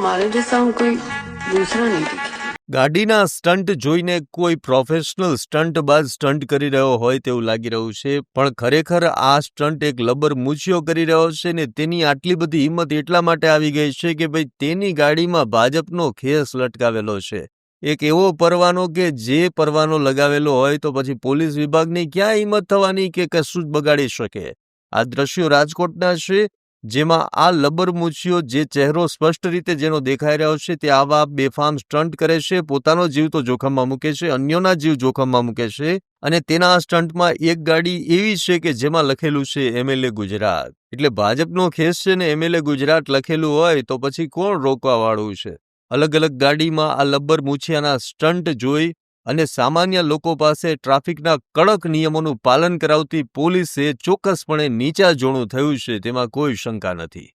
हमारे जैसा हम कोई दूसरा नहीं दिखे ગાડીના સ્ટન્ટ જોઈને કોઈ પ્રોફેશનલ સ્ટન્ટબાજ સ્ટન્ટ કરી રહ્યો હોય તેવું લાગી રહ્યું છે પણ ખરેખર આ સ્ટન્ટ એક લબર મૂછીઓ કરી રહ્યો છે ને તેની આટલી બધી હિંમત એટલા માટે આવી ગઈ છે કે ભાઈ તેની ગાડીમાં ભાજપનો ખેસ લટકાવેલો છે એક એવો પરવાનો કે જે પરવાનો લગાવેલો હોય તો પછી પોલીસ વિભાગની ક્યાં હિંમત થવાની કે કશું જ બગાડી શકે આ દ્રશ્યો રાજકોટના છે જેમાં આ લબરમૂછીઓ જે ચહેરો સ્પષ્ટ રીતે જેનો દેખાઈ રહ્યો છે તે આવા બેફામ સ્ટન્ટ કરે છે, પોતાનો જીવ તો જોખમમાં મૂકે છે, અન્યોના જીવ જોખમમાં મૂકે છે અને તેના આ સ્ટન્ટમાં એક ગાડી એવી છે કે જેમાં લખેલું છે એમએલએ ગુજરાત એટલે ભાજપનો ખેસ છે ને એમએલએ ગુજરાત લખેલું હોય તો પછી કોણ રોકવા વાળું છે? અલગ અલગ ગાડીમાં આ લબ્બર મૂછિયાના સ્ટન્ટ જોઈ અને સામાન્ય લોકો પાસે ટ્રાફિકના કડક નિયમોનું પાલન કરાવતી પોલીસે ચોક્કસપણે નીચા જોણું થયું છે, તેમાં કોઈ શંકા નથી.